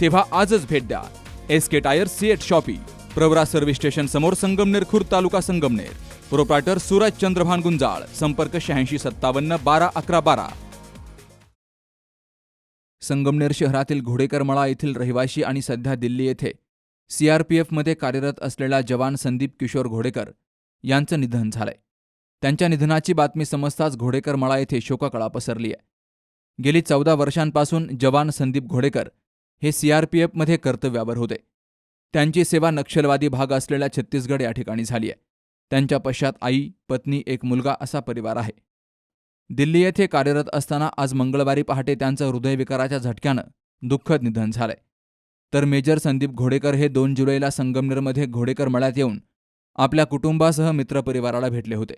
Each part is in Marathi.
तेव्हा आजच भेट द्या. S K tyre CEAT shoppe Pravara service station समोर संगमनेर खुर्द तालुका संगमनेर. प्रोप्रायटर सूरज चंद्रभान गुंजाळ संपर्क शहाऐंशी सत्तावन्न बारा अकरा बारा. संगमनेर शहरातील घोडेकरमळा येथील रहिवाशी आणि सध्या दिल्ली येथे सीआरपीएफमध्ये कार्यरत असलेला जवान संदीप किशोर घोडेकर यांचं निधन झालंय. त्यांच्या निधनाची बातमी समजताच घोडेकर मळा येथे शोककळा पसरली आहे गेली चौदा वर्षांपासून जवान संदीप घोडेकर हे सीआरपीएफमध्ये कर्तव्यावर होते. त्यांची सेवा नक्षलवादी भाग असलेल्या छत्तीसगड या ठिकाणी झाली आहे. त्यांच्या पश्चात आई पत्नी एक मुलगा असा परिवार आहे. दिल्ली येथे कार्यरत असताना आज मंगळवारी पहाटे त्यांचं हृदयविकाराच्या झटक्यानं दुःखद निधन झालंय. तर मेजर संदीप घोडेकर हे दोन जुलैला संगमनेरमध्ये घोडेकर मळ्यात येऊन आपल्या कुटुंबासह मित्रपरिवाराला भेटले होते.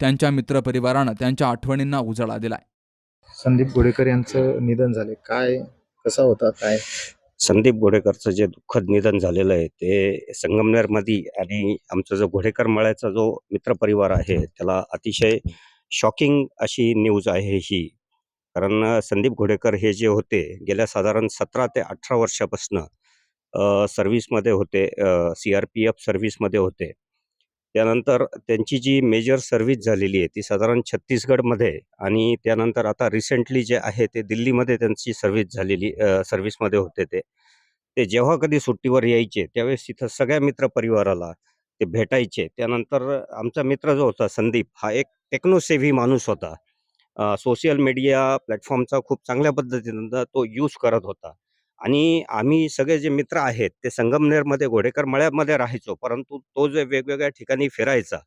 त्यांच्या मित्रपरिवारानं त्यांच्या आठवणींना उजाळा दिलाय. संदीप घोडेकर यांचं निधन झाले काय कसा होता? काय? संदीप घोडेकरचं जे दुःखद निधन झालेलं आहे ते संगमनेरमध्ये आणि आमचा जो घोडेकर मळ्याचा जो मित्रपरिवार आहे त्याला अतिशय शॉकिंग अशी न्यूज आहे ही. कारण संदीप घोडेकर हे जे होते गेल्या साधारण सतरा ते अठरा वर्षापासनं सर्व्हिसमध्ये होते सी आर पी एफ सर्व्हिसमध्ये होते. त्यानंतर त्यांची जी मेजर सर्व्हिस झालेली आहे ती साधारण छत्तीसगडमध्ये आणि त्यानंतर आता रिसेंटली जे आहे ते दिल्लीमध्ये त्यांची सर्व्हिस झालेली सर्व्हिसमध्ये होते ते. ते जेव्हा कधी सुट्टीवर यायचे त्यावेळेस तिथं सगळ्या मित्रपरिवाराला ते भेटायचे. त्यानंतर आमचा मित्र जो होता संदीप हा एक टेक्नोसेव्ही माणूस होता. सोशल मीडिया प्लॅटफॉर्मचा खूप चांगल्या पद्धतीनं तो यूज करत होता. आणि आम्ही सगळे जे मित्र आहेत ते संगमनेरमध्ये घोडेकर मळ्यामध्ये राहायचो. परंतु तो जे वेगवेगळ्या ठिकाणी फिरायचा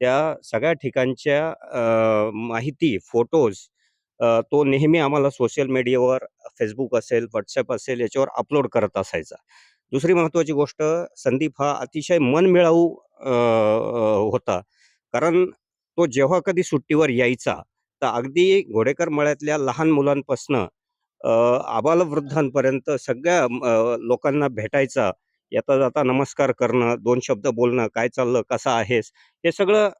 त्या सगळ्या ठिकाणच्या माहिती फोटोज तो नेहमी आम्हाला सोशल मीडियावर फेसबुक असेल व्हॉट्सअप असेल याच्यावर अपलोड करत असायचा. दुसरी महत्त्वाची गोष्ट संदीप हा अतिशय मनमिळाऊ होता. कारण तो जेव्हा कधी सुट्टीवर यायचा तर अगदी घोडेकर मळ्यातल्या लहान मुलांपासनं आबालवृद्धांपर्यंत सगळ्या लोकांना भेटायचा येता जाता नमस्कार करणं दोन शब्द बोलणं काय चाललं कसं आहेस हे सगळं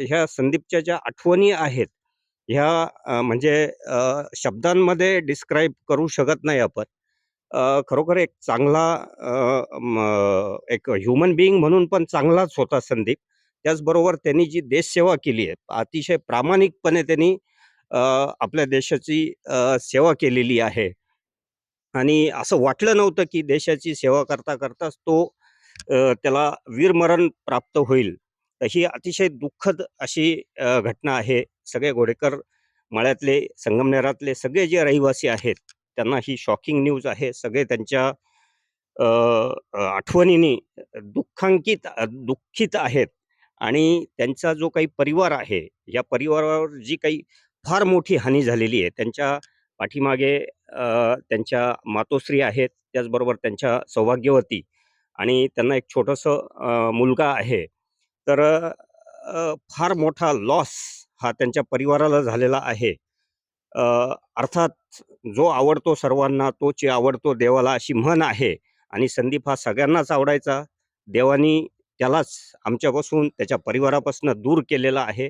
ह्या संदीपच्या ज्या आठवणी आहेत ह्या म्हणजे शब्दांमध्ये डिस्क्राईब करू शकत नाही आपण. खरोखर एक चांगला एक ह्युमन बिईंग म्हणून पण चांगलाच होता संदीप. त्याचबरोबर त्यांनी जी देशसेवा केली आहे अतिशय प्रामाणिकपणे त्यांनी आपल्या देशाची सेवा केलेली आहे. आणि असं वाटलं नव्हतं की देशाची सेवा करता करताच तो त्याला वीरमरण प्राप्त होईल. तर ही अतिशय दुःखद अशी घटना आहे. सगळे घोडेकर मळ्यातले संगमनेरातले सगळे जे रहिवासी आहेत त्यांना ही शॉकिंग न्यूज आहे. सगळे त्यांच्या आठवणीने दुःखांकित दुःखित आहेत. आणि त्यांचा जो काही परिवार आहे या परिवारावर जी काही फार मोठी हानी झालेली आहे. त्यांच्या पाठीमागे त्यांच्या मातोश्री आहेत त्याचबरोबर त्यांच्या सौभाग्यवती आणि त्यांना एक छोटंसं मुलगा आहे. तर फार मोठा लॉस हा त्यांच्या परिवाराला झालेला आहे. अर्थात जो आवडतो सर्वांना तो जे आवडतो देवाला अशी म्हण आहे आणि संदीप हा सगळ्यांनाच आवडायचा. देवानी त्यालाच आमच्यापासून त्याच्या परिवारापासून दूर केलेला आहे.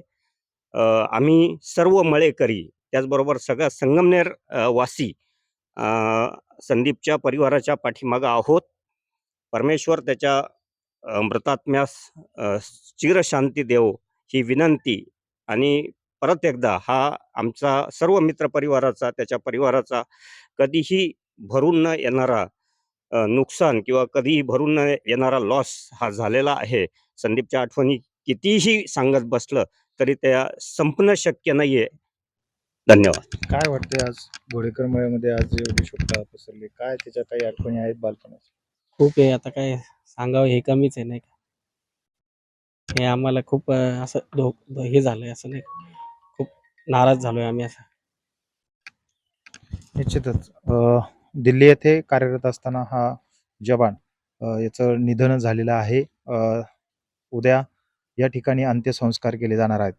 आम्ही सर्व मळेकरी त्याचबरोबर सगळ्या संगमनेर वासी संदीपच्या परिवाराच्या पाठीमागं आहोत. परमेश्वर त्याच्या मृतात्म्यास चिरशांती देव ही विनंती. आणि परत एकदा हा आमचा सर्व मित्रपरिवाराचा त्याच्या परिवाराचा कधीही भरून न येणारा नुकसान किंवा कधीही भरून न येणारा लॉस हा झालेला आहे. संदीपच्या आठवणी कितीही सांगत बसलं तरी त्या संपणं शक्य नाहीये. धन्यवाद. काय वाटतंय आज गोडेकर मळ्यामध्ये आज एवढी शोकता पसरली काय त्याच्या काही आठवणी आहेत बालपणाच्या खूप आहे आता काय सांगावं हे कमीच आहे नाही का? हे आम्हाला खूप अं, असं धो धो- हे झालंय असं नाही का. खूप नाराज झालोय आम्ही असं. निश्चितच. अं, दिल्ली येथे कार्यरत असताना हा जवान अ, याचं निधन झालेलं आहे. अ, उद्या या ठिकाणी अंत्यसंस्कार केले जाणार आहेत.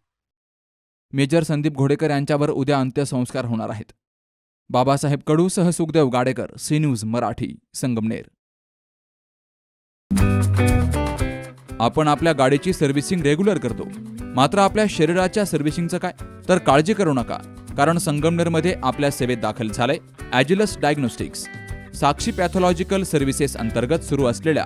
मेजर संदीप घोडेकर यांच्यावर उद्या अंत्यसंस्कार होणार आहेत. बाबासाहेब कडूसह सुखदेव गाडेकर सी न्यूज मराठी संगमनेर. आपण आपल्या गाडीची सर्व्हिसिंग रेग्युलर करतो. मात्र आपल्या शरीराच्या सर्व्हिसिंगचं काय? तर काळजी करू नका. कारण संगमनेरमध्ये आपल्या सेवेत दाखल झालंय Agilus Diagnostics. Sakshi pathological services अंतर्गत सुरू असलेल्या